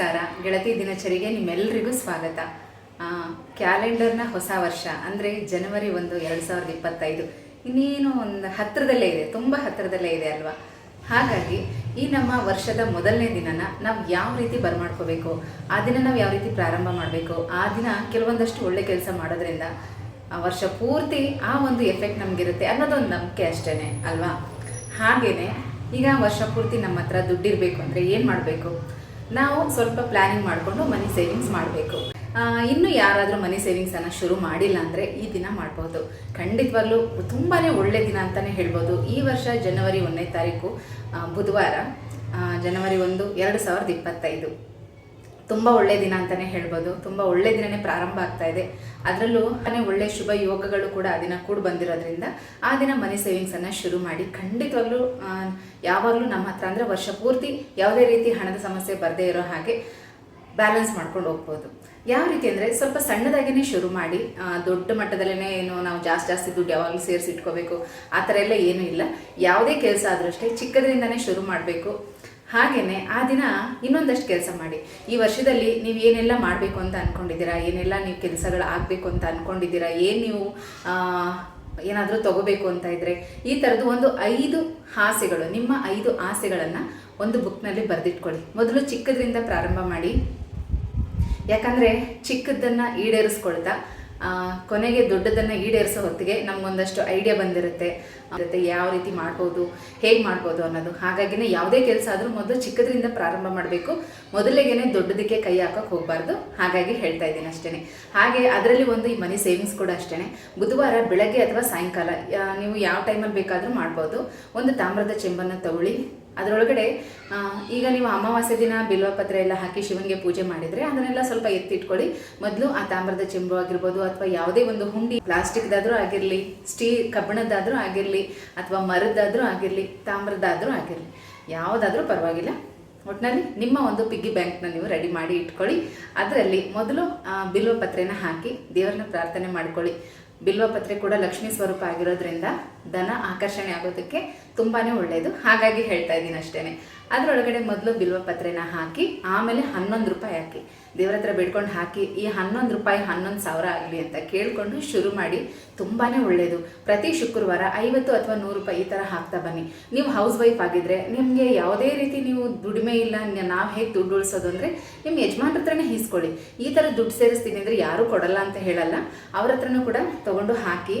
ನಮಸ್ಕಾರ. ಗೆಳತಿ ದಿನಚರಿಗೆ ನಿಮ್ಮೆಲ್ಲರಿಗೂ ಸ್ವಾಗತ. ಕ್ಯಾಲೆಂಡರ್ನ ಹೊಸ ವರ್ಷ, ಅಂದರೆ ಜನವರಿ ಒಂದು ಎರಡು ಸಾವಿರದ ಇಪ್ಪತ್ತೈದು. ಇನ್ನೇನು ಒಂದು ಹತ್ತಿರದಲ್ಲೇ ಇದೆ, ತುಂಬ ಹತ್ತಿರದಲ್ಲೇ ಇದೆ ಅಲ್ವಾ? ಹಾಗಾಗಿ ಈ ನಮ್ಮ ವರ್ಷದ ಮೊದಲನೇ ದಿನನ ನಾವು ಯಾವ ರೀತಿ ಬರ್ಮಾಡ್ಕೋಬೇಕು, ಆ ದಿನ ನಾವು ಯಾವ ರೀತಿ ಪ್ರಾರಂಭ ಮಾಡಬೇಕು, ಆ ದಿನ ಕೆಲವೊಂದಷ್ಟು ಒಳ್ಳೆ ಕೆಲಸ ಮಾಡೋದ್ರಿಂದ ಆ ವರ್ಷ ಪೂರ್ತಿ ಆ ಒಂದು ಎಫೆಕ್ಟ್ ನಮಗಿರುತ್ತೆ ಅನ್ನೋದೊಂದು ನಂಬಿಕೆ ಅಷ್ಟೇ ಅಲ್ವಾ? ಹಾಗೇನೆ ಈಗ ವರ್ಷ ಪೂರ್ತಿ ನಮ್ಮ ಹತ್ರ ದುಡ್ಡಿರಬೇಕು ಅಂದರೆ ಏನು ಮಾಡಬೇಕು? ನಾವು ಸ್ವಲ್ಪ ಪ್ಲಾನಿಂಗ್ ಮಾಡಿಕೊಂಡು ಮನಿ ಸೇವಿಂಗ್ಸ್ ಮಾಡಬೇಕು. ಇನ್ನು ಯಾರಾದರೂ ಮನಿ ಸೇವಿಂಗ್ಸನ್ನು ಶುರು ಮಾಡಿಲ್ಲ ಅಂದರೆ ಈ ದಿನ ಮಾಡ್ಬೋದು. ಖಂಡಿತವಾಗ್ಲೂ ತುಂಬಾ ಒಳ್ಳೆ ದಿನ ಅಂತಲೇ ಹೇಳ್ಬೋದು. ಈ ವರ್ಷ ಜನವರಿ ಒಂದನೇ ತಾರೀಕು ಬುಧವಾರ ಜನವರಿ ಒಂದು, ಎರಡು ಸಾವಿರದ ಇಪ್ಪತ್ತೈದು. ತುಂಬ ಒಳ್ಳೆ ದಿನ ಅಂತಲೇ ಹೇಳ್ಬೋದು. ತುಂಬ ಒಳ್ಳೆ ದಿನನೇ ಪ್ರಾರಂಭ ಆಗ್ತಾ ಇದೆ. ಅದರಲ್ಲೂ ಒಳ್ಳೆ ಶುಭ ಯೋಗಗಳು ಕೂಡ ಆ ದಿನ ಕೂಡ ಬಂದಿರೋದ್ರಿಂದ ಆ ದಿನ ಮನಿ ಸೇವಿಂಗ್ಸನ್ನು ಶುರು ಮಾಡಿ ಖಂಡಿತವಾಗ್ಲೂ ಯಾವಾಗಲೂ ನಮ್ಮ ಹತ್ರ ಅಂದರೆ ವರ್ಷ ಪೂರ್ತಿ ಯಾವುದೇ ರೀತಿ ಹಣದ ಸಮಸ್ಯೆ ಬರದೇ ಇರೋ ಹಾಗೆ ಬ್ಯಾಲೆನ್ಸ್ ಮಾಡ್ಕೊಂಡು ಹೋಗ್ಬೋದು. ಯಾವ ರೀತಿ ಅಂದರೆ ಸ್ವಲ್ಪ ಸಣ್ಣದಾಗಿನೇ ಶುರು ಮಾಡಿ ದೊಡ್ಡ ಮಟ್ಟದಲ್ಲೇ ಏನು ನಾವು ಜಾಸ್ತಿ ಜಾಸ್ತಿ ದುಡ್ಡು ಯಾವಾಗಲೂ ಸೇರಿಸಿ ಇಟ್ಕೋಬೇಕು ಆ ಥರ ಎಲ್ಲ ಏನೂ ಇಲ್ಲ. ಯಾವುದೇ ಕೆಲಸ ಆದರೂ ಅಷ್ಟೇ ಚಿಕ್ಕದ್ರಿಂದನೇ ಶುರು ಮಾಡಬೇಕು. ಹಾಗೆಯೇ ಆ ದಿನ ಇನ್ನೊಂದಷ್ಟು ಕೆಲಸ ಮಾಡಿ. ಈ ವರ್ಷದಲ್ಲಿ ನೀವು ಏನೆಲ್ಲ ಮಾಡಬೇಕು ಅಂತ ಅಂದ್ಕೊಂಡಿದ್ದೀರಾ ಏನೆಲ್ಲ ನೀವು ಕೆಲಸಗಳು ಆಗಬೇಕು ಅಂತ ಅಂದ್ಕೊಂಡಿದ್ದೀರಾ ಏನು ನೀವು ಏನಾದರೂ ತಗೋಬೇಕು ಅಂತ ಇದ್ದರೆ ಈ ಥರದ್ದು ಒಂದು ಐದು ಆಸೆಗಳು ನಿಮ್ಮ ಐದು ಆಸೆಗಳನ್ನು ಒಂದು ಬುಕ್ನಲ್ಲಿ ಬರೆದಿಟ್ಕೊಳ್ಳಿ. ಮೊದಲು ಚಿಕ್ಕದ್ರಿಂದ ಪ್ರಾರಂಭ ಮಾಡಿ. ಯಾಕಂದರೆ ಚಿಕ್ಕದನ್ನು ಈಡೇರಿಸ್ಕೊಳ್ತಾ ಕೊನೆಗೆ ದೊಡ್ಡದನ್ನು ಈಡೇರಿಸೋ ಹೊತ್ತಿಗೆ ನಮಗೊಂದಷ್ಟು ಐಡಿಯಾ ಬಂದಿರುತ್ತೆ. ಮತ್ತೆ ಯಾವ ರೀತಿ ಮಾಡ್ಬೋದು, ಹೇಗೆ ಮಾಡ್ಬೋದು ಅನ್ನೋದು. ಹಾಗಾಗಿನೇ ಯಾವುದೇ ಕೆಲಸ ಆದರೂ ಮೊದಲು ಚಿಕ್ಕದ್ರಿಂದ ಪ್ರಾರಂಭ ಮಾಡಬೇಕು. ಮೊದಲಿಗೆನೆ ದೊಡ್ಡದಕ್ಕೆ ಕೈ ಹಾಕೋಕೆ ಹೋಗಬಾರ್ದು. ಹಾಗಾಗಿ ಹೇಳ್ತಾ ಇದ್ದೀನಿ ಅಷ್ಟೇ ಹಾಗೆ ಅದರಲ್ಲಿ ಒಂದು ಈ ಮನಿ ಸೇವಿಂಗ್ಸ್ ಕೂಡ ಅಷ್ಟೇ ಬುಧವಾರ ಬೆಳಗ್ಗೆ ಅಥವಾ ಸಾಯಂಕಾಲ ನೀವು ಯಾವ ಟೈಮಲ್ಲಿ ಬೇಕಾದರೂ ಮಾಡ್ಬೋದು. ಒಂದು ತಾಮ್ರದ ಚೆಂಬನ್ನು ತಗೊಳ್ಳಿ. ಅದರೊಳಗಡೆ ಈಗ ನೀವು ಅಮಾವಾಸ್ಯ ದಿನ ಬಿಲ್ವಪತ್ರೆ ಎಲ್ಲ ಹಾಕಿ ಶಿವನಿಗೆ ಪೂಜೆ ಮಾಡಿದರೆ ಅದನ್ನೆಲ್ಲ ಸ್ವಲ್ಪ ಎತ್ತಿಟ್ಕೊಳ್ಳಿ. ಮೊದಲು ಆ ತಾಮ್ರದ ಚೆಂಬು ಆಗಿರ್ಬೋದು ಅಥವಾ ಯಾವುದೇ ಒಂದು ಹುಂಡಿ, ಪ್ಲಾಸ್ಟಿಕ್ದಾದರೂ ಆಗಿರಲಿ ಸ್ಟೀ ಕಬ್ಬಿಣದ್ದಾದ್ರೂ ಆಗಿರಲಿ ಅಥವಾ ಮರದ್ದಾದರೂ ಆಗಿರಲಿ, ತಾಮ್ರದ್ದಾದ್ರೂ ಆಗಿರಲಿ, ಯಾವುದಾದ್ರೂ ಪರವಾಗಿಲ್ಲ. ಒಟ್ಟಿನಲ್ಲಿ ನಿಮ್ಮ ಒಂದು ಪಿಗ್ಗಿ ಬ್ಯಾಂಕ್ನ ನೀವು ರೆಡಿ ಮಾಡಿ ಇಟ್ಕೊಳ್ಳಿ. ಅದರಲ್ಲಿ ಮೊದಲು ಬಿಲ್ವ ಬಿಲ್ವಪತ್ರೆನ ಹಾಕಿ ದೇವರನ್ನ ಪ್ರಾರ್ಥನೆ ಮಾಡ್ಕೊಳ್ಳಿ. ಬಿಲ್ವಪತ್ರೆ ಕೂಡ ಲಕ್ಷ್ಮೀ ಸ್ವರೂಪ ಆಗಿರೋದ್ರಿಂದ ಧನ ಆಕರ್ಷಣೆ ಆಗೋದಕ್ಕೆ ತುಂಬಾ ಒಳ್ಳೆಯದು ಹಾಗಾಗಿ ಹೇಳ್ತಾ ಇದ್ದೀನಿ ಅಷ್ಟೇ ಅದರೊಳಗಡೆ ಮೊದಲು ಬಿಲ್ವಪತ್ರೆನ ಹಾಕಿ, ಆಮೇಲೆ ಹನ್ನೊಂದು ರೂಪಾಯಿ ಹಾಕಿ. ದೇವ್ರ ಹತ್ರ ಬಿಡ್ಕೊಂಡು ಹಾಕಿ, ಈ ಹನ್ನೊಂದು ರೂಪಾಯಿ ಹನ್ನೊಂದು ಸಾವಿರ ಆಗಲಿ ಅಂತ ಕೇಳಿಕೊಂಡು ಶುರು ಮಾಡಿ ತುಂಬಾ ಒಳ್ಳೆಯದು ಪ್ರತಿ ಶುಕ್ರವಾರ ಐವತ್ತು ಅಥವಾ ನೂರು ರೂಪಾಯಿ ಈ ಥರ ಹಾಕ್ತಾ ಬನ್ನಿ. ನೀವು ಹೌಸ್ ವೈಫ್ ಆಗಿದ್ರೆ ನಿಮಗೆ ಯಾವುದೇ ರೀತಿ ನೀವು ದುಡಿಮೆ ಇಲ್ಲ ನಾವು ಹೇಗೆ ದುಡ್ಡು ಉಳಿಸೋದು ಅಂದರೆ ನಿಮ್ಮ ಯಜಮಾನ್ರ ಹತ್ರನೇ ಹೀಸ್ಕೊಳ್ಳಿ ಈ ಥರ ದುಡ್ಡು ಸೇರಿಸ್ತೀನಿ ಅಂದರೆ ಯಾರೂ ಕೊಡಲ್ಲ ಅಂತ ಹೇಳಲ್ಲ. ಅವ್ರ ಹತ್ರನೂ ಕೂಡ ತೊಗೊಂಡು ಹಾಕಿ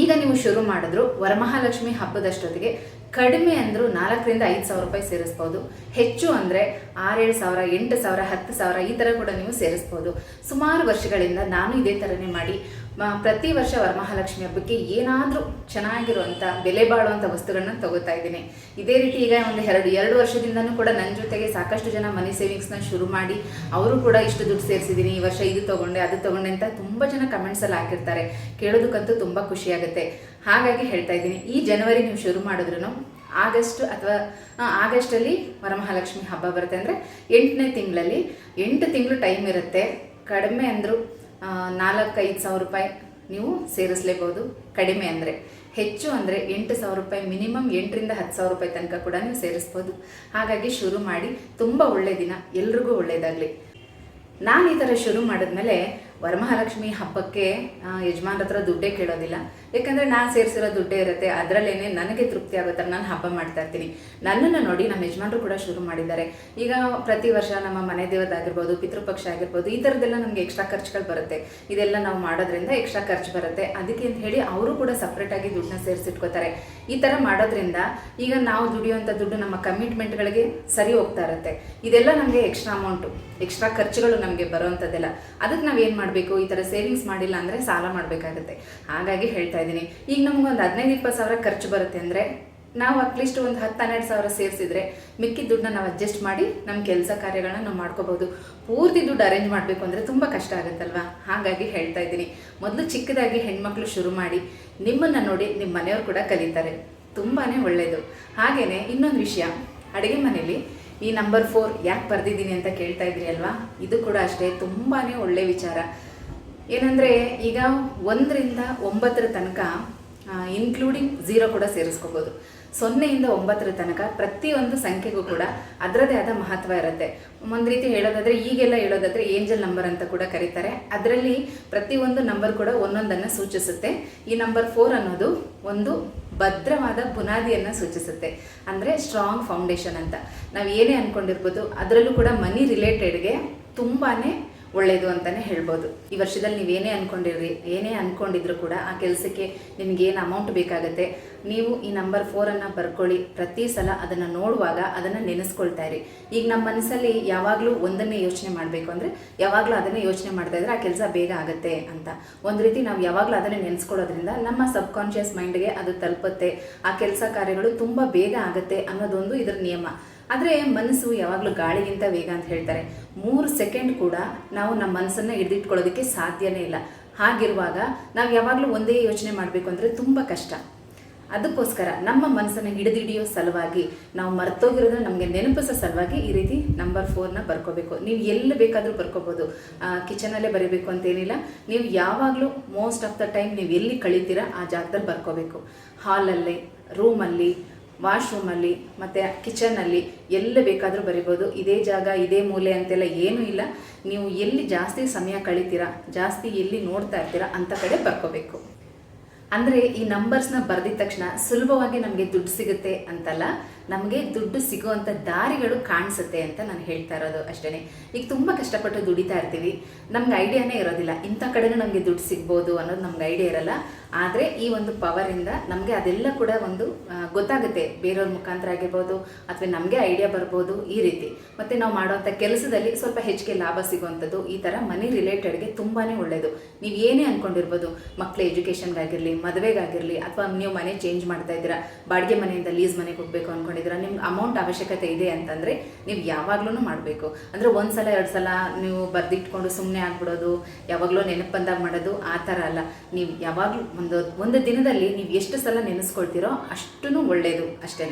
ಈಗ ನೀವು ಶುರು ಮಾಡಿದ್ರು ವರಮಹಾಲಕ್ಷ್ಮಿ ಹಬ್ಬದಷ್ಟೊತ್ತಿಗೆ ಕಡಿಮೆ ಅಂದರೂ ನಾಲ್ಕರಿಂದ ಐದು ಸಾವಿರ ರೂಪಾಯಿ ಸೇರಿಸ್ಬೋದು. ಹೆಚ್ಚು ಅಂದರೆ ಆರೇಳು ಸಾವಿರ, ಎಂಟು ಸಾವಿರ, ಹತ್ತು ಸಾವಿರ ಈ ಥರ ಕೂಡ ನೀವು ಸೇರಿಸ್ಬೋದು. ಸುಮಾರು ವರ್ಷಗಳಿಂದ ನಾನು ಇದೇ ಥರನೇ ಮಾಡಿ. ಪ್ರತಿ ವರ್ಷ ವರಮಹಾಲಕ್ಷ್ಮಿ ಹಬ್ಬಕ್ಕೆ ಏನಾದರೂ ಚೆನ್ನಾಗಿರುವಂಥ ಬೆಲೆ ಬಾಳುವಂಥ ವಸ್ತುಗಳನ್ನ ತಗೋತಾ ಇದ್ದೀನಿ. ಇದೇ ರೀತಿ ಈಗ ಒಂದು ಎರಡು ಎರಡು ವರ್ಷದಿಂದನೂ ಕೂಡ ನನ್ನ ಜೊತೆಗೆ ಸಾಕಷ್ಟು ಜನ ಮನಿ ಸೇವಿಂಗ್ಸ್ನ ಶುರು ಮಾಡಿ, ಅವರು ಕೂಡ ಇಷ್ಟು ದುಡ್ಡು ಸೇರಿಸಿದ್ದೀನಿ ಈ ವರ್ಷ ಇದು ತಗೊಂಡೆ, ಅದು ತಗೊಂಡೆ ಅಂತ ತುಂಬ ಜನ ಕಮೆಂಟ್ಸಲ್ಲಿ ಹಾಕಿರ್ತಾರೆ. ಕೇಳೋದಕ್ಕಂತೂ ತುಂಬ ಖುಷಿಯಾಗುತ್ತೆ ಹಾಗಾಗಿ ಹೇಳ್ತಾ ಇದ್ದೀನಿ, ಈ ಜನವರಿ ನೀವು ಶುರು ಮಾಡಿದ್ರು ಆಗಸ್ಟ್ ಅಥವಾ ಆಗಸ್ಟಲ್ಲಿ ವರಮಹಾಲಕ್ಷ್ಮಿ ಹಬ್ಬ ಬರುತ್ತೆ. ಅಂದರೆ ಎಂಟನೇ ತಿಂಗಳಲ್ಲಿ ಎಂಟು ತಿಂಗಳು ಟೈಮ್ ಇರುತ್ತೆ. ಕಡಿಮೆ ಅಂದರೂ ನಾಲ್ಕೈದು ಸಾವಿರ ರೂಪಾಯಿ ನೀವು ಸೇರಿಸ್ಲೇಬೋದು ಕಡಿಮೆ ಅಂದರೆ ಹೆಚ್ಚು ಅಂದರೆ ಎಂಟು ಸಾವಿರ ರೂಪಾಯಿ, ಮಿನಿಮಮ್ ಎಂಟರಿಂದ ಹತ್ತು ಸಾವಿರ ರೂಪಾಯಿ ತನಕ ಕೂಡ ನೀವು ಸೇರಿಸ್ಬೋದು. ಹಾಗಾಗಿ ಶುರು ಮಾಡಿ, ತುಂಬ ಒಳ್ಳೆಯ ದಿನ, ಎಲ್ರಿಗೂ ಒಳ್ಳೆಯದಾಗಲಿ ನಾನು ಈ ಥರ ಶುರು ಮಾಡಿದ್ಮೇಲೆ ವರಮಹಾಲಕ್ಷ್ಮಿ ಹಬ್ಬಕ್ಕೆ ಯಜಮಾನ್ರ ಹತ್ರ ದುಡ್ಡೇ ಕೇಳೋದಿಲ್ಲ. ಯಾಕಂದರೆ ನಾನು ಸೇರಿಸಿರೋ ದುಡ್ಡೇ ಇರುತ್ತೆ, ಅದರಲ್ಲೇನೆ ನನಗೆ ತೃಪ್ತಿ ಆಗೋ ನಾನು ಹಬ್ಬ ಮಾಡ್ತಾ ಇರ್ತೀನಿ. ನನ್ನನ್ನು ನೋಡಿ ನಮ್ಮ ಯಜಮಾನರು ಕೂಡ ಶುರು ಮಾಡಿದ್ದಾರೆ. ಈಗ ಪ್ರತಿ ವರ್ಷ ನಮ್ಮ ಮನೆ ದೇವದಾಗಿರ್ಬೋದು ಪಿತೃಪಕ್ಷ ಆಗಿರ್ಬೋದು, ಈ ಥರದ್ದೆಲ್ಲ ನಮಗೆ ಎಕ್ಸ್ಟ್ರಾ ಖರ್ಚುಗಳು ಬರುತ್ತೆ. ಇದೆಲ್ಲ ನಾವು ಮಾಡೋದ್ರಿಂದ ಎಕ್ಸ್ಟ್ರಾ ಖರ್ಚು ಬರುತ್ತೆ. ಅದಕ್ಕೆ ಅಂತ ಹೇಳಿ ಅವರು ಕೂಡ ಸಪ್ರೇಟಾಗಿ ದುಡ್ಡನ್ನ ಸೇರಿಸಿಟ್ಕೋತಾರೆ. ಈ ಥರ ಮಾಡೋದ್ರಿಂದ ಈಗ ನಾವು ದುಡಿಯುವಂಥ ದುಡ್ಡು ನಮ್ಮ ಕಮಿಟ್ಮೆಂಟ್ಗಳಿಗೆ ಸರಿ ಹೋಗ್ತಾ ಇರುತ್ತೆ. ಇದೆಲ್ಲ ನಮಗೆ ಎಕ್ಸ್ಟ್ರಾ ಅಮೌಂಟು ಎಕ್ಸ್ಟ್ರಾ ಖರ್ಚುಗಳು ನಮಗೆ ಬರೋವಂಥದ್ದೆಲ್ಲ. ಅದಕ್ಕೆ ನಾವು ಏನು ಮಾಡಬೇಕು? ಈ ಥರ ಸೇವಿಂಗ್ಸ್ ಮಾಡಿಲ್ಲ ಅಂದರೆ ಸಾಲ ಮಾಡಬೇಕಾಗುತ್ತೆ. ಹಾಗಾಗಿ ಹೇಳ್ತಾ ಇದ್ದೀನಿ. ಈಗ ನಮಗೊಂದು ಹದಿನೈದು, ಇಪ್ಪತ್ತು ಸಾವಿರ ಖರ್ಚು ಬರುತ್ತೆ ಅಂದರೆ ನಾವು ಅಟ್ಲೀಸ್ಟ್ ಒಂದು ಹತ್ತು, ಹನ್ನೆರಡು ಸಾವಿರ ಸೇರಿಸಿದ್ರೆ ಮಿಕ್ಕಿದ ದುಡ್ಡನ್ನ ನಾವು ಅಡ್ಜಸ್ಟ್ ಮಾಡಿ ನಮ್ಮ ಕೆಲಸ ಕಾರ್ಯಗಳನ್ನ ನಾವು ಮಾಡ್ಕೋಬಹುದು ಪೂರ್ತಿ ದುಡ್ಡು ಅರೇಂಜ್ ಮಾಡಬೇಕು ಅಂದರೆ ತುಂಬ ಕಷ್ಟ ಆಗುತ್ತಲ್ವಾ? ಹಾಗಾಗಿ ಹೇಳ್ತಾ ಇದ್ದೀನಿ. ಮೊದಲು ಚಿಕ್ಕದಾಗಿ ಹೆಣ್ಮಕ್ಳು ಶುರು ಮಾಡಿ ನಿಮ್ಮನ್ನು ನೋಡಿ ನಿಮ್ಮ ಮನೆಯವರು ಕೂಡ ಕಲಿತಾರೆ. ತುಂಬಾ ಒಳ್ಳೆಯದು ಹಾಗೆಯೇ ಇನ್ನೊಂದು ವಿಷಯ. ಅಡುಗೆ ಮನೆಯಲ್ಲಿ ಈ ನಂಬರ್ ಫೋರ್ ಯಾಕೆ ಬರೆದಿದ್ದೀನಿ ಅಂತ ಕೇಳ್ತಾ ಇದ್ರಿ ಅಲ್ವಾ? ಇದು ಕೂಡ ಅಷ್ಟೇ ತುಂಬಾ ಒಳ್ಳೆಯ ವಿಚಾರ. ಏನಂದರೆ ಈಗ ಒಂದರಿಂದ ಒಂಬತ್ತರ ತನಕ ಇನ್ಕ್ಲೂಡಿಂಗ್ ಝೀರೋ ಕೂಡ ಸೇರಿಸ್ಕೋಬೋದು. ಸೊನ್ನೆಯಿಂದ ಒಂಬತ್ತರ ತನಕ ಪ್ರತಿಯೊಂದು ಸಂಖ್ಯೆಗೂ ಕೂಡ ಅದರದೇ ಆದ ಮಹತ್ವ ಇರುತ್ತೆ. ಒಂದು ರೀತಿ ಹೇಳೋದಾದ್ರೆ, ಈಗೆಲ್ಲ ಹೇಳೋದಾದ್ರೆ ಏಂಜಲ್ ನಂಬರ್ ಅಂತ ಕೂಡ ಕರೀತಾರೆ. ಅದರಲ್ಲಿ ಪ್ರತಿಯೊಂದು ನಂಬರ್ ಕೂಡ ಒಂದೊಂದನ್ನು ಸೂಚಿಸುತ್ತೆ. ಈ ನಂಬರ್ ಫೋರ್ ಅನ್ನೋದು ಒಂದು ಭದ್ರವಾದ ಬುನಾದಿಯನ್ನು ಸೂಚಿಸುತ್ತೆ. ಅಂದರೆ ಸ್ಟ್ರಾಂಗ್ ಫೌಂಡೇಶನ್ ಅಂತ. ನಾವು ಏನೇ ಅಂದ್ಕೊಂಡಿರ್ಬೋದು ಅದರಲ್ಲೂ ಕೂಡ ಮನಿ ರಿಲೇಟೆಡ್ಗೆ ತುಂಬಾ ಒಳ್ಳೆಯದು ಅಂತಲೇ ಹೇಳ್ಬೋದು. ಈ ವರ್ಷದಲ್ಲಿ ನೀವೇನೇ ಅಂದ್ಕೊಂಡಿರ್ರಿ ಏನೇ ಅಂದ್ಕೊಂಡಿದ್ರು ಕೂಡ ಆ ಕೆಲಸಕ್ಕೆ ನಿಮ್ಗೆ ಏನು ಅಮೌಂಟ್ ಬೇಕಾಗುತ್ತೆ, ನೀವು ಈ ನಂಬರ್ ಫೋರನ್ನು ಬರ್ಕೊಳ್ಳಿ. ಪ್ರತಿ ಸಲ ಅದನ್ನು ನೋಡುವಾಗ ಅದನ್ನು ನೆನೆಸ್ಕೊಳ್ತಾ ಇರಿ. ಈಗ ನಮ್ಮ ಮನಸ್ಸಲ್ಲಿ ಯಾವಾಗಲೂ ಒಂದನ್ನೇ ಯೋಚನೆ ಮಾಡಬೇಕು ಅಂದರೆ, ಯಾವಾಗಲೂ ಅದನ್ನೇ ಯೋಚನೆ ಮಾಡ್ತಾ ಇದ್ರೆ ಆ ಕೆಲಸ ಬೇಗ ಆಗುತ್ತೆ ಅಂತ. ಒಂದು ರೀತಿ ನಾವು ಯಾವಾಗಲೂ ಅದನ್ನೇ ನೆನೆಸ್ಕೊಳ್ಳೋದ್ರಿಂದ ನಮ್ಮ ಸಬ್ ಕಾನ್ಷಿಯಸ್ ಮೈಂಡ್ಗೆ ಅದು ತಲುಪುತ್ತೆ. ಆ ಕೆಲಸ ಕಾರ್ಯಗಳು ತುಂಬ ಬೇಗ ಆಗುತ್ತೆ ಅನ್ನೋದೊಂದು ಇದರ ನಿಯಮ. ಆದರೆ ಮನಸ್ಸು ಯಾವಾಗಲೂ ಗಾಳಿಗಿಂತ ವೇಗ ಅಂತ ಹೇಳ್ತಾರೆ. ಮೂರು ಸೆಕೆಂಡ್ ಕೂಡ ನಾವು ನಮ್ಮ ಮನಸ್ಸನ್ನು ಹಿಡಿದಿಟ್ಕೊಳ್ಳೋದಕ್ಕೆ ಸಾಧ್ಯನೇ ಇಲ್ಲ. ಹಾಗಿರುವಾಗ ನಾವು ಯಾವಾಗಲೂ ಒಂದೇ ಯೋಚನೆ ಮಾಡಬೇಕು ಅಂದರೆ ತುಂಬ ಕಷ್ಟ. ಅದಕ್ಕೋಸ್ಕರ ನಮ್ಮ ಮನಸ್ಸನ್ನು ಹಿಡಿದಿಡಿಯೋ ಸಲುವಾಗಿ ನಾವು ಮರ್ತೋಗಿರೋದನ್ನ ನಮಗೆ ನೆನಪಿಸೋ ಸಲುವಾಗಿ ಈ ರೀತಿ ನಂಬರ್ ಫೋರ್ನ ಬರ್ಕೋಬೇಕು. ನೀವು ಎಲ್ಲಿ ಬೇಕಾದರೂ ಬರ್ಕೋಬೋದು. ಕಿಚನಲ್ಲೇ ಬರೀಬೇಕು ಅಂತೇನಿಲ್ಲ. ನೀವು ಯಾವಾಗಲೂ ಮೋಸ್ಟ್ ಆಫ್ ದ ಟೈಮ್ ನೀವು ಎಲ್ಲಿ ಕಳೀತೀರಾ ಆ ಜಾಗದಲ್ಲಿ ಬರ್ಕೋಬೇಕು. ಹಾಲಲ್ಲಿ ರೂಮಲ್ಲಿ ವಾಶ್ರೂಮಲ್ಲಿ ಮತ್ತು ಕಿಚನಲ್ಲಿ ಎಲ್ಲಿ ಬೇಕಾದರೂ ಬರಿಬೋದು. ಇದೇ ಜಾಗ, ಇದೇ ಮೂಲೆ ಅಂತೆಲ್ಲ ಏನೂ ಇಲ್ಲ. ನೀವು ಎಲ್ಲಿ ಜಾಸ್ತಿ ಸಮಯ ಕಳಿತೀರಾ, ಜಾಸ್ತಿ ಎಲ್ಲಿ ನೋಡ್ತಾ ಇರ್ತೀರಾ ಅಂಥ ಕಡೆ ಬರ್ಕೋಬೇಕು. ಅಂದರೆ ಈ ನಂಬರ್ಸ್ನ ಬರೆದಿದ ತಕ್ಷಣ ಸುಲಭವಾಗಿ ನಮಗೆ ದುಡ್ಡು ಸಿಗುತ್ತೆ ಅಂತಲ್ಲ, ನಮಗೆ ದುಡ್ಡು ಸಿಗುವಂಥ ದಾರಿಗಳು ಕಾಣಿಸುತ್ತೆ ಅಂತ ನಾನು ಹೇಳ್ತಾ ಇರೋದು ಅಷ್ಟೇ ಈಗ ತುಂಬ ಕಷ್ಟಪಟ್ಟು ದುಡಿತಾ ಇರ್ತೀವಿ. ನಮ್ಗೆ ಐಡಿಯಾನೇ ಇರೋದಿಲ್ಲ. ಇಂಥ ಕಡೆನೂ ನಮಗೆ ದುಡ್ಡು ಸಿಗ್ಬೋದು ಅನ್ನೋದು ನಮ್ಗೆ ಐಡಿಯಾ ಇರಲ್ಲ. ಆದರೆ ಈ ಒಂದು ಪವರಿಂದ ನಮಗೆ ಅದೆಲ್ಲ ಕೂಡ ಒಂದು ಗೊತ್ತಾಗುತ್ತೆ. ಬೇರೆಯವ್ರ ಮುಖಾಂತರ ಆಗಿರ್ಬೋದು ಅಥವಾ ನಮಗೆ ಐಡಿಯಾ ಬರ್ಬೋದು ಈ ರೀತಿ. ಮತ್ತು ನಾವು ಮಾಡುವಂಥ ಕೆಲಸದಲ್ಲಿ ಸ್ವಲ್ಪ ಹೆಚ್ಚಿಗೆ ಲಾಭ ಸಿಗುವಂಥದ್ದು ಈ ಥರ ಮನಿ ರಿಲೇಟೆಡ್ಗೆ ತುಂಬಾ ಒಳ್ಳೆಯದು ನೀವು ಏನೇ ಅಂದ್ಕೊಂಡಿರ್ಬೋದು ಮಕ್ಕಳ ಎಜುಕೇಷನ್ಗಾಗಿರಲಿ ಮದುವೆಗಾಗಿರಲಿ ಅಥವಾ ನೀವು ಮನೆ ಚೇಂಜ್ ಮಾಡ್ತಾ ಇದ್ದೀರಾ, ಬಾಡಿಗೆ ಮನೆಯಿಂದ ಲೀಸ್ ಮನೆಗೆ ಹೋಗಬೇಕು ಅಂದ್ಕೊಂಡಿದ್ದೀರಾ ನಿಮ್ಗೆ ಅಮೌಂಟ್ ಅವಶ್ಯಕತೆ ಇದೆ ಅಂತಂದರೆ ನೀವು ಯಾವಾಗ್ಲೂ ಮಾಡಬೇಕು. ಅಂದರೆ ಒಂದು ಸಲ, ಎರಡು ಸಲ ನೀವು ಬರೆದಿಟ್ಕೊಂಡು ಸುಮ್ಮನೆ ಆಗ್ಬಿಡೋದು, ಯಾವಾಗಲೂ ನೆನಪು ಬಂದಾಗ ಮಾಡೋದು ಆ ಥರ ಅಲ್ಲ. ನೀವು ಯಾವಾಗಲೂ ಒಂದು ಒಂದು ದಿನದಲ್ಲಿ ನೀವು ಎಷ್ಟು ಸಲ ನೆನೆಸ್ಕೊಳ್ತೀರೋ ಅಷ್ಟೂ ಒಳ್ಳೆಯದು ಅಷ್ಟೇ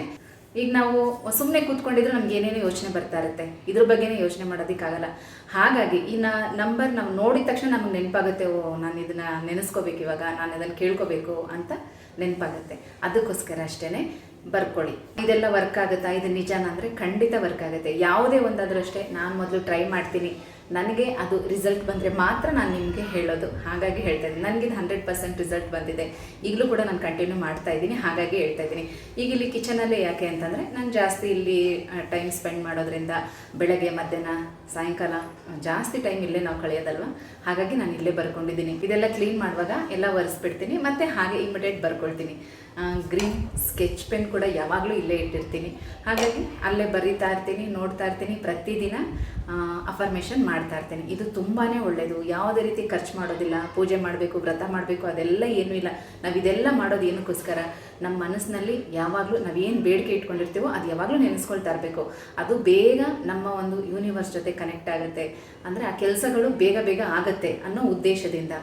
ಈಗ ನಾವು ಸುಮ್ಮನೆ ಕೂತ್ಕೊಂಡಿದ್ರೆ ನಮ್ಗೆ ಏನೇನೋ ಯೋಚನೆ ಬರ್ತಾ ಇರುತ್ತೆ. ಇದ್ರ ಬಗ್ಗೆನೇ ಯೋಚನೆ ಮಾಡೋದಕ್ಕಾಗಲ್ಲ. ಹಾಗಾಗಿ ಈ ನಂಬರ್ ನಾವು ನೋಡಿದ ತಕ್ಷಣ ನಮ್ಗೆ ನೆನಪಾಗುತ್ತೆ, ಓ, ನಾನು ಇದನ್ನ ನೆನೆಸ್ಕೋಬೇಕು ಇವಾಗ, ನಾನು ಇದನ್ನು ಕೇಳ್ಕೋಬೇಕು ಅಂತ ನೆನಪಾಗುತ್ತೆ. ಅದಕ್ಕೋಸ್ಕರ ಅಷ್ಟೇ ಬರ್ಕೊಳ್ಳಿ. ಇದೆಲ್ಲ ವರ್ಕ್ ಆಗುತ್ತಾ? ಇದು ನಿಜಾನ? ಅಂದರೆ ಖಂಡಿತ ವರ್ಕ್ ಆಗುತ್ತೆ. ಯಾವುದೇ ಒಂದಾದರೂ ಅಷ್ಟೇ, ನಾನು ಮೊದಲು ಟ್ರೈ ಮಾಡ್ತೀನಿ. ನನಗೆ ಅದು ರಿಸಲ್ಟ್ ಬಂದರೆ ಮಾತ್ರ ನಾನು ನಿಮಗೆ ಹೇಳೋದು. ಹಾಗಾಗಿ ಹೇಳ್ತಾ ಇದ್ದೀನಿ. ನನಗೆ ಹಂಡ್ರೆಡ್ ಪರ್ಸೆಂಟ್ ರಿಸಲ್ಟ್ ಬಂದಿದೆ. ಈಗಲೂ ಕೂಡ ನಾನು ಕಂಟಿನ್ಯೂ ಮಾಡ್ತಾ ಇದ್ದೀನಿ. ಹಾಗಾಗಿ ಹೇಳ್ತಾ ಇದ್ದೀನಿ. ಈಗ ಇಲ್ಲಿ ಕಿಚನಲ್ಲೇ ಯಾಕೆ ಅಂತಂದರೆ, ನಾನು ಜಾಸ್ತಿ ಇಲ್ಲಿ ಟೈಮ್ ಸ್ಪೆಂಡ್ ಮಾಡೋದ್ರಿಂದ ಬೆಳಗ್ಗೆ, ಮಧ್ಯಾಹ್ನ, ಸಾಯಂಕಾಲ ಜಾಸ್ತಿ ಟೈಮ್ ಇಲ್ಲೇ ನಾವು ಕಳೆಯೋದಲ್ವ? ಹಾಗಾಗಿ ನಾನು ಇಲ್ಲೇ ಬರ್ಕೊಂಡಿದ್ದೀನಿ. ಇದೆಲ್ಲ ಕ್ಲೀನ್ ಮಾಡುವಾಗ ಎಲ್ಲ ಒರೆಸ್ಬಿಡ್ತೀನಿ. ಮತ್ತು ಹಾಗೆ ಇಮಿಡಿಯೇಟ್ ಬರ್ಕೊಳ್ತೀನಿ. ಗ್ರೀನ್ ಸ್ಕೆಚ್ ಪೆನ್ ಕೂಡ ಯಾವಾಗಲೂ ಇಲ್ಲೇ ಇಟ್ಟಿರ್ತೀನಿ. ಹಾಗಾಗಿ ಅಲ್ಲೇ ಬರೀತಾ ಇರ್ತೀನಿ, ನೋಡ್ತಾ ಇರ್ತೀನಿ, ಪ್ರತಿದಿನ ಅಫರ್ಮೇಷನ್ ಮಾಡ್ತಾ ಇರ್ತೀನಿ. ಇದು ತುಂಬಾ ಒಳ್ಳೆಯದು ಯಾವುದೇ ರೀತಿ ಖರ್ಚು ಮಾಡೋದಿಲ್ಲ, ಪೂಜೆ ಮಾಡಬೇಕು, ವ್ರತ ಮಾಡಬೇಕು, ಅದೆಲ್ಲ ಏನೂ ಇಲ್ಲ. ನಾವು ಇದೆಲ್ಲ ಮಾಡೋದು ಏನಕ್ಕೋಸ್ಕರ? ನಮ್ಮ ಮನಸ್ಸಿನಲ್ಲಿ ಯಾವಾಗಲೂ ನಾವೇನು ಬೇಡಿಕೆ ಇಟ್ಕೊಂಡಿರ್ತೀವೋ ಅದು ಯಾವಾಗಲೂ ನೆನೆಸ್ಕೊಳ್ತಾ ಇರಬೇಕು. ಅದು ಬೇಗ ನಮ್ಮ ಒಂದು ಯೂನಿವರ್ಸ್ ಜೊತೆ ಕನೆಕ್ಟ್ ಆಗುತ್ತೆ. ಅಂದರೆ ಆ ಕೆಲಸಗಳು ಬೇಗ ಬೇಗ ಆಗುತ್ತೆ ಅನ್ನೋ ಉದ್ದೇಶದಿಂದ.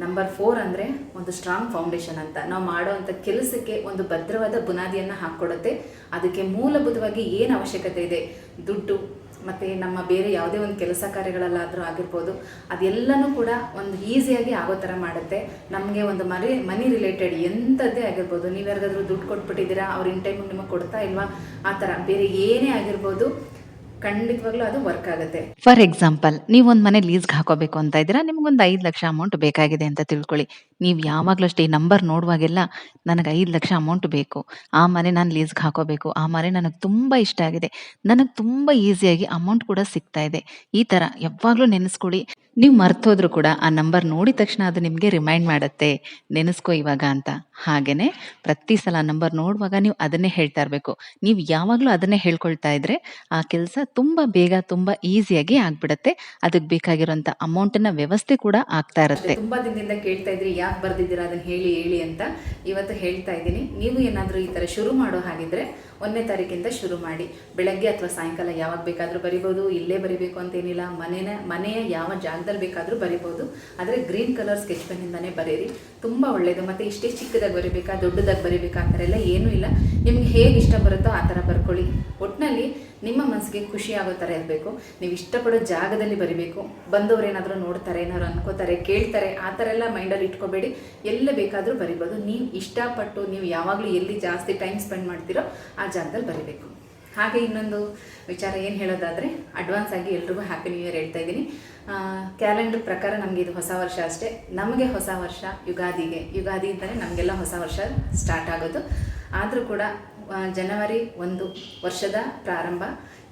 ನಂಬರ್ ಫೋರ್ ಅಂದರೆ ಒಂದು ಸ್ಟ್ರಾಂಗ್ ಫೌಂಡೇಶನ್ ಅಂತ. ನಾವು ಮಾಡೋವಂಥ ಕೆಲಸಕ್ಕೆ ಒಂದು ಭದ್ರವಾದ ಬುನಾದಿಯನ್ನು ಹಾಕ್ಕೊಡುತ್ತೆ. ಅದಕ್ಕೆ ಮೂಲಭೂತವಾಗಿ ಏನು ಅವಶ್ಯಕತೆ ಇದೆ? ದುಡ್ಡು, ಮತ್ತು ನಮ್ಮ ಬೇರೆ ಯಾವುದೇ ಒಂದು ಕೆಲಸ ಕಾರ್ಯಗಳಲ್ಲಾದರೂ ಆಗಿರ್ಬೋದು. ಅದೆಲ್ಲನೂ ಕೂಡ ಒಂದು ಈಸಿಯಾಗಿ ಆಗೋ ಥರ ಮಾಡುತ್ತೆ. ನಮಗೆ ಒಂದು ಮರಿ, ಮನಿ ರಿಲೇಟೆಡ್ ಎಂಥದ್ದೇ ಆಗಿರ್ಬೋದು. ನೀವು ಯಾರಿಗಾದರೂ ದುಡ್ಡು ಕೊಟ್ಬಿಟ್ಟಿದ್ದೀರಾ, ಅವ್ರು ಇನ್ ಟೈಮಿಗೆ ನಿಮಗೆ ಕೊಡ್ತಾ ಇಲ್ವಾ? ಆ ಥರ. ಬೇರೆ ಏನೇ ಆಗಿರ್ಬೋದು ಖಂಡಿತವಾಗ್ಲೂ ಅದು ವರ್ಕ್ ಆಗುತ್ತೆ. ಫಾರ್ ಎಕ್ಸಾಂಪಲ್ ನೀವು ಒಂದ್ ಮನೆ ಲೀಸ್ಗೆ ಹಾಕೋಬೇಕು ಅಂತ ಇದ್ದೀರಾ? ನಿಮ್ಗೊಂದು ಐದು ಲಕ್ಷ ಅಮೌಂಟ್ ಬೇಕಾಗಿದೆ ಅಂತ ತಿಳ್ಕೊಳ್ಳಿ. ನೀವು ಯಾವಾಗಲೂ ಅಷ್ಟೇ ಈ ನಂಬರ್ ನೋಡುವಾಗೆಲ್ಲ ನನಗೆ ಐದು ಲಕ್ಷ ಅಮೌಂಟ್ ಬೇಕು. ಆ ಮನೆ ನಾನು ಲೀಸ್ಗೆ ಹಾಕೋಬೇಕು. ಆ ಮನೆ ನನಗೆ ತುಂಬ ಇಷ್ಟ ಆಗಿದೆ. ನನಗೆ ತುಂಬ ಈಸಿಯಾಗಿ ಅಮೌಂಟ್ ಕೂಡ ಸಿಗ್ತಾ ಇದೆ. ಈ ಥರ ಯಾವಾಗಲೂ ನೆನೆಸ್ಕೊಳ್ಳಿ ನೀವು ಮರ್ತೋದ್ರೂ ಕೂಡ ಆ ನಂಬರ್ ನೋಡಿದ ತಕ್ಷಣ ಅದು ನಿಮಗೆ ರಿಮೈಂಡ್ ಮಾಡುತ್ತೆ. ನೆನೆಸ್ಕೊ ಇವಾಗ ಅಂತ. ಹಾಗೆಯೇ ಪ್ರತಿ ಸಲ ನಂಬರ್ ನೋಡುವಾಗ ನೀವು ಅದನ್ನೇ ಹೇಳ್ತಾ ಇರಬೇಕು. ನೀವು ಯಾವಾಗಲೂ ಅದನ್ನೇ ಹೇಳ್ಕೊಳ್ತಾ ಇದ್ರೆ ಆ ಕೆಲಸ ತುಂಬ ಬೇಗ, ತುಂಬ ಈಸಿಯಾಗಿ ಆಗ್ಬಿಡುತ್ತೆ. ಅದಕ್ಕೆ ಬೇಕಾಗಿರುವಂಥ ಅಮೌಂಟನ್ನ ವ್ಯವಸ್ಥೆ ಕೂಡ ಆಗ್ತಾ ಇರುತ್ತೆ. ತುಂಬಾ ದಿನದಿಂದ ಕೇಳ್ತಾ ಇದ್ರಿ ಯಾಕೆ ಬರ್ದಿದ್ದೀರಾ ಅದನ್ನ ಹೇಳಿ ಹೇಳಿ ಅಂತ ಇವತ್ತು ಹೇಳ್ತಾ ಇದ್ದೀನಿ. ನೀವು ಏನಾದರೂ ಈ ಥರ ಶುರು ಮಾಡೋ ಹಾಗಿದ್ರೆ ಒಂದನೇ ತಾರೀಕಿಂದ ಶುರು ಮಾಡಿ. ಬೆಳಗ್ಗೆ ಅಥವಾ ಸಾಯಂಕಾಲ ಯಾವಾಗ ಬೇಕಾದರೂ ಬರಿಬೋದು, ಇಲ್ಲೇ ಬರಿಬೇಕು ಅಂತೇನಿಲ್ಲ ಮನೆಯ ಮನೆಯ ಯಾವ ಜಾಗದಲ್ಲಿ ಬೇಕಾದರೂ ಬರಿಬೋದು. ಆದರೆ ಗ್ರೀನ್ ಕಲರ್ ಸ್ಕೆಚ್ ಪೆನ್ನಿಂದನೇ ಬರೀರಿ. ತುಂಬ ಒಳ್ಳೆಯದು ಮತ್ತು ಇಷ್ಟೇ ಚಿಕ್ಕದಾಗಿ ಬರಿಬೇಕಾ, ದೊಡ್ಡದಾಗಿ ಬರಿಬೇಕಾ ಆ ಥರ ಎಲ್ಲ ಏನೂ ಇಲ್ಲ. ನಿಮ್ಗೆ ಹೇಗೆ ಇಷ್ಟ ಬರುತ್ತೋ ಆ ಥರ ಬರ್ಕೊಳ್ಳಿ. ಒಟ್ಟಿನಲ್ಲಿ ನಿಮ್ಮ ಮನಸ್ಸಿಗೆ ಖುಷಿ ಆಗೋ ಥರ ಇರಬೇಕು. ನೀವು ಇಷ್ಟಪಡೋ ಜಾಗದಲ್ಲಿ ಬರಿಬೇಕು. ಬಂದವ್ರು ಏನಾದರೂ ನೋಡ್ತಾರೆ, ಏನಾದ್ರು ಅನ್ಕೋತಾರೆ, ಕೇಳ್ತಾರೆ, ಆ ಥರ ಎಲ್ಲ ಮೈಂಡಲ್ಲಿ ಇಟ್ಕೋಬೇಡಿ. ಎಲ್ಲ ಬೇಕಾದರೂ ಬರಿಬೋದು. ನೀವು ಇಷ್ಟಪಟ್ಟು ನೀವು ಯಾವಾಗಲೂ ಎಲ್ಲಿ ಜಾಸ್ತಿ ಟೈಮ್ ಸ್ಪೆಂಡ್ ಮಾಡ್ತೀರೋ ಆ ಜಾಗದಲ್ಲಿ ಬರಿಬೇಕು. ಹಾಗೆ ಇನ್ನೊಂದು ವಿಚಾರ ಏನು ಹೇಳೋದಾದರೆ ಅಡ್ವಾನ್ಸ್ ಆಗಿ ಎಲ್ರಿಗೂ ಹ್ಯಾಪಿ ನ್ಯೂ ಇಯರ್ ಹೇಳ್ತಾ ಇದ್ದೀನಿ. ಕ್ಯಾಲೆಂಡರ್ ಪ್ರಕಾರ ನಮಗೆ ಇದು ಹೊಸ ವರ್ಷ ಅಷ್ಟೇ. ನಮಗೆ ಹೊಸ ವರ್ಷ ಯುಗಾದಿಗೆ. ಯುಗಾದಿ ಅಂತಲೇ ನಮಗೆಲ್ಲ ಹೊಸ ವರ್ಷ ಸ್ಟಾರ್ಟ್ ಆಗೋದು. ಆದರೂ ಕೂಡ ಜನವರಿ ಒಂದು ವರ್ಷದ ಪ್ರಾರಂಭ.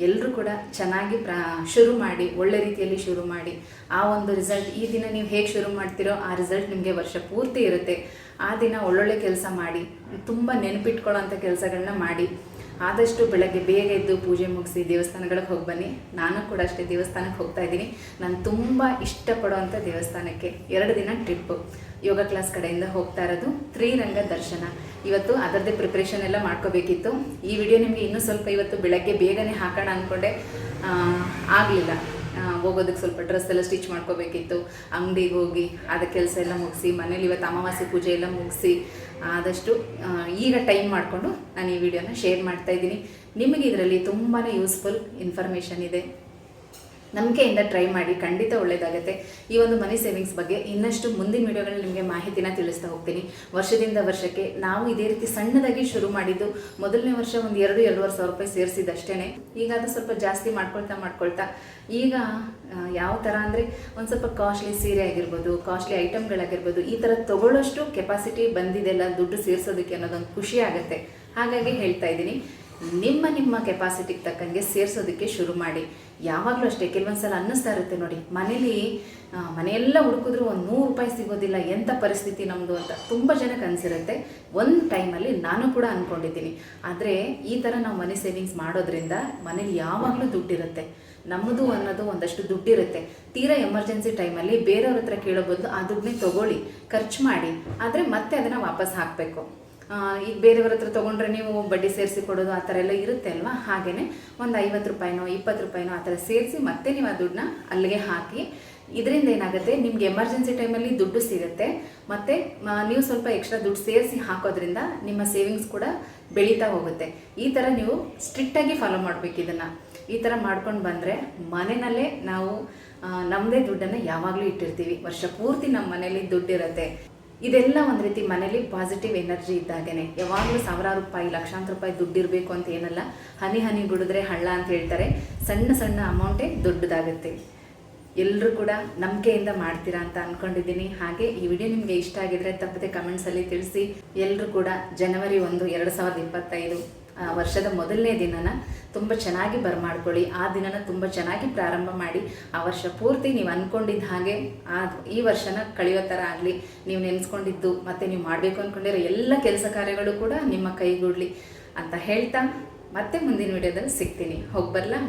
ಎಲ್ಲರೂ ಕೂಡ ಚೆನ್ನಾಗಿ ಪ್ರಾ, ಶುರು ಮಾಡಿ, ಒಳ್ಳೆ ರೀತಿಯಲ್ಲಿ ಶುರು ಮಾಡಿ. ಆ ಒಂದು ರಿಸಲ್ಟ್ ಈ ದಿನ ನೀವು ಹೇಗೆ ಶುರು ಮಾಡ್ತೀರೋ ಆ ರಿಸಲ್ಟ್ ನಿಮಗೆ ವರ್ಷ ಪೂರ್ತಿ ಇರುತ್ತೆ. ಆ ದಿನ ಒಳ್ಳೊಳ್ಳೆ ಕೆಲಸ ಮಾಡಿ, ತುಂಬ ನೆನಪಿಟ್ಕೊಳ್ಳೋಂಥ ಕೆಲಸಗಳನ್ನ ಮಾಡಿ. ಆದಷ್ಟು ಬೆಳಗ್ಗೆ ಬೇಗ ಎದ್ದು ಪೂಜೆ ಮುಗಿಸಿ ದೇವಸ್ಥಾನಗಳಿಗೆ ಹೋಗಿ ಬನ್ನಿ. ನಾನು ಕೂಡ ಅಷ್ಟೇ ದೇವಸ್ಥಾನಕ್ಕೆ ಹೋಗ್ತಾ ಇದ್ದೀನಿ. ನಾನು ತುಂಬ ಇಷ್ಟಪಡುವಂಥ ದೇವಸ್ಥಾನಕ್ಕೆ ಎರಡು ದಿನ ಟ್ರಿಪ್ಪು ಯೋಗ ಕ್ಲಾಸ್ ಕಡೆಯಿಂದ ಹೋಗ್ತಾ ಇರೋದು ತ್ರಿರಂಗ ದರ್ಶನ. ಇವತ್ತು ಅದರದ್ದೇ ಪ್ರಿಪ್ರೇಷನ್ ಎಲ್ಲ ಮಾಡ್ಕೋಬೇಕಿತ್ತು. ಈ ವಿಡಿಯೋ ನಿಮಗೆ ಇನ್ನೂ ಸ್ವಲ್ಪ ಇವತ್ತು ಬೆಳಗ್ಗೆ ಬೇಗನೆ ಹಾಕೋಣ ಅಂದ್ಕೊಂಡೆ ಆಗಲಿಲ್ಲ. ಹೋಗೋದಕ್ಕೆ ಸ್ವಲ್ಪ ಡ್ರೆಸ್ ಎಲ್ಲ ಸ್ಟಿಚ್ ಮಾಡ್ಕೋಬೇಕಿತ್ತು. ಅಂಗಡಿಗೆ ಹೋಗಿ ಅದ ಕೆಲಸ ಎಲ್ಲ ಮುಗಿಸಿ, ಮನೇಲಿ ಇವತ್ತು ಅಮಾವಾಸ್ಯೆ ಪೂಜೆ ಎಲ್ಲ ಮುಗಿಸಿ, ಆದಷ್ಟು ಈಗ ಟೈಮ್ ಮಾಡಿಕೊಂಡು ನಾನು ಈ ವಿಡಿಯೋನ ಶೇರ್ ಮಾಡ್ತಾ ಇದ್ದೀನಿ. ನಿಮಗೆ ಇದರಲ್ಲಿ ತುಂಬಾ ಯೂಸ್ಫುಲ್ ಇನ್ಫಾರ್ಮೇಷನ್ ಇದೆ. ನಂಬಿಕೆಯಿಂದ ಟ್ರೈ ಮಾಡಿ ಖಂಡಿತ ಒಳ್ಳೆಯದಾಗುತ್ತೆ ಈ ಒಂದು ಮನಿ ಸೇವಿಂಗ್ಸ್ ಬಗ್ಗೆ ಇನ್ನಷ್ಟು ಮುಂದಿನ ವಿಡಿಯೋಗಳಲ್ಲಿ ನಿಮಗೆ ಮಾಹಿತಿನ ತಿಳಿಸ್ತಾ ಹೋಗ್ತೀನಿ. ವರ್ಷದಿಂದ ವರ್ಷಕ್ಕೆ ನಾವು ಇದೇ ರೀತಿ ಸಣ್ಣದಾಗಿ ಶುರು ಮಾಡಿದ್ದು ಮೊದಲನೇ ವರ್ಷ ಒಂದು ಎರಡು, ಎರಡೂವರೆ ಸಾವಿರ ರೂಪಾಯಿ ಸೇರಿಸಿದಷ್ಟೇ ಈಗ ಅದು ಸ್ವಲ್ಪ ಜಾಸ್ತಿ ಮಾಡ್ಕೊಳ್ತಾ ಮಾಡ್ಕೊಳ್ತಾ ಈಗ ಯಾವ ಥರ ಅಂದರೆ ಒಂದು ಸ್ವಲ್ಪ ಕಾಸ್ಟ್ಲಿ ಸೀರೆ ಆಗಿರ್ಬೋದು ಕಾಸ್ಟ್ಲಿ ಐಟಮ್ಗಳಾಗಿರ್ಬೋದು ಈ ಥರ ತಗೊಳ್ಳೋಷ್ಟು ಕೆಪಾಸಿಟಿ ಬಂದಿದೆಲ್ಲ ದುಡ್ಡು ಸೇರಿಸೋದಕ್ಕೆ ಅನ್ನೋದೊಂದು ಖುಷಿ ಆಗುತ್ತೆ. ಹಾಗಾಗಿ ಹೇಳ್ತಾ ಇದ್ದೀನಿ. ನಿಮ್ಮ ನಿಮ್ಮ ಕೆಪಾಸಿಟಿಗೆ ತಕ್ಕಂಗೆ ಸೇರಿಸೋದಕ್ಕೆ ಶುರು ಮಾಡಿ. ಯಾವಾಗಲೂ ಅಷ್ಟೇ ಕೆಲವೊಂದು ಸಲ ಅನ್ನಿಸ್ತಾ ಇರುತ್ತೆ ನೋಡಿ. ಮನೇಲಿ ಮನೆಯೆಲ್ಲ ಹುಡುಕಿದ್ರು ಒಂದು ನೂರು ರೂಪಾಯಿ ಸಿಗೋದಿಲ್ಲ ಎಂಥ ಪರಿಸ್ಥಿತಿ ನಮ್ಮದು ಅಂತ ತುಂಬ ಜನಕ್ಕೆ ಅನಿಸಿರುತ್ತೆ. ಒಂದು ಟೈಮಲ್ಲಿ ನಾನು ಕೂಡ ಅಂದ್ಕೊಂಡಿದ್ದೀನಿ ಆದರೆ, ಈ ಥರ ನಾವು ಮನಿ ಸೇವಿಂಗ್ಸ್ ಮಾಡೋದ್ರಿಂದ ಮನೇಲಿ ಯಾವಾಗಲೂ ದುಡ್ಡಿರುತ್ತೆ. ನಮ್ಮದು ಅನ್ನೋದು ಒಂದಷ್ಟು ದುಡ್ಡಿರುತ್ತೆ. ತೀರಾ ಎಮರ್ಜೆನ್ಸಿ ಟೈಮಲ್ಲಿ ಬೇರೆಯವ್ರ ಹತ್ರ ಕೇಳೋ ಬದಲು ಆ ದುಡ್ಡನ್ನೇ ತಗೊಳ್ಳಿ, ಖರ್ಚು ಮಾಡಿ. ಆದರೆ ಮತ್ತೆ ಅದನ್ನು ವಾಪಸ್ ಹಾಕಬೇಕು. ಈಗ ಬೇರೆಯವ್ರ ಹತ್ರ ತೊಗೊಂಡ್ರೆ ನೀವು ಬಡ್ಡಿ ಸೇರಿಸಿ ಕೊಡೋದು ಆ ಥರ ಎಲ್ಲ ಇರುತ್ತೆ ಅಲ್ವಾ? ಹಾಗೆಯೇ ಒಂದು ಐವತ್ತು ರೂಪಾಯಿನೋ, ಇಪ್ಪತ್ತು ರೂಪಾಯಿನೋ ಆ ಥರ ಸೇರಿಸಿ ಮತ್ತೆ ನೀವು ಆ ದುಡ್ಡನ್ನ ಅಲ್ಲಿಗೆ ಹಾಕಿ, ಇದರಿಂದ ಏನಾಗುತ್ತೆ? ನಿಮ್ಗೆ ಎಮರ್ಜೆನ್ಸಿ ಟೈಮಲ್ಲಿ ದುಡ್ಡು ಸಿಗುತ್ತೆ. ಮತ್ತು ನೀವು ಸ್ವಲ್ಪ ಎಕ್ಸ್ಟ್ರಾ ದುಡ್ಡು ಸೇರಿಸಿ ಹಾಕೋದ್ರಿಂದ ನಿಮ್ಮ ಸೇವಿಂಗ್ಸ್ ಕೂಡ ಬೆಳೀತಾ ಹೋಗುತ್ತೆ. ಈ ಥರ ನೀವು ಸ್ಟ್ರಿಕ್ಟಾಗಿ ಫಾಲೋ ಮಾಡಬೇಕು ಇದನ್ನು. ಈ ಥರ ಮಾಡ್ಕೊಂಡು ಬಂದರೆ ಮನೆಯಲ್ಲೇ ನಾವು ನಮ್ಮದೇ ದುಡ್ಡನ್ನು ಯಾವಾಗಲೂ ಇಟ್ಟಿರ್ತೀವಿ. ವರ್ಷ ಪೂರ್ತಿ ನಮ್ಮ ಮನೇಲಿ ದುಡ್ಡಿರುತ್ತೆ. ಇದೆಲ್ಲ ಒಂದು ರೀತಿ ಮನೇಲಿ ಪಾಸಿಟಿವ್ ಎನರ್ಜಿ ಇದ್ದಾಗೇನೆ. ಯಾವಾಗಲೂ ಸಾವಿರಾರು ರೂಪಾಯಿ, ಲಕ್ಷಾಂತರ ರೂಪಾಯಿ ದುಡ್ಡಿರಬೇಕು ಅಂತ ಏನಲ್ಲ. ಹನಿ ಹನಿ ಬಿಡಿದ್ರೆ ಹಳ್ಳ ಅಂತ ಹೇಳ್ತಾರೆ. ಸಣ್ಣ ಸಣ್ಣ ಅಮೌಂಟೇ ದೊಡ್ಡದಾಗುತ್ತೆ. ಎಲ್ಲರೂ ಕೂಡ ನಂಬಿಕೆಯಿಂದ ಮಾಡ್ತೀರಾ ಅಂತ ಅಂದ್ಕೊಂಡಿದ್ದೀನಿ ಹಾಗೆ ಈ ವಿಡಿಯೋ ನಿಮಗೆ ಇಷ್ಟ ಆಗಿದ್ರೆ ತಪ್ಪದೆ ಕಮೆಂಟ್ಸಲ್ಲಿ ತಿಳಿಸಿ. ಎಲ್ಲರೂ ಕೂಡ ಜನವರಿ ಒಂದು, ಎರಡು ಸಾವಿರದ ಇಪ್ಪತ್ತೈದು ವರ್ಷದ ಮೊದಲನೇ ದಿನನ ತುಂಬ ಚೆನ್ನಾಗಿ ಬರಮಾಡ್ಕೊಳ್ಳಿ. ಆ ದಿನನ ತುಂಬ ಚೆನ್ನಾಗಿ ಪ್ರಾರಂಭ ಮಾಡಿ. ಆ ವರ್ಷ ಪೂರ್ತಿ ನೀವು ಅಂದ್ಕೊಂಡಿದ್ದ ಹಾಗೆ ಆ, ಈ ವರ್ಷನ ಕಳೆಯೋ ಥರ ಆಗಲಿ. ನೀವು ನೆನೆಸ್ಕೊಂಡಿದ್ದು ಮತ್ತು ನೀವು ಮಾಡಬೇಕು ಅಂದ್ಕೊಂಡಿರೋ ಎಲ್ಲ ಕೆಲಸ ಕಾರ್ಯಗಳು ಕೂಡ ನಿಮ್ಮ ಕೈಗೂಡಲಿ ಅಂತ ಹೇಳ್ತಾ ಮತ್ತೆ ಮುಂದಿನ ವಿಡಿಯೋದಲ್ಲಿ ಸಿಗ್ತೀನಿ. ಹೋಗಿ ಬರಲಾ?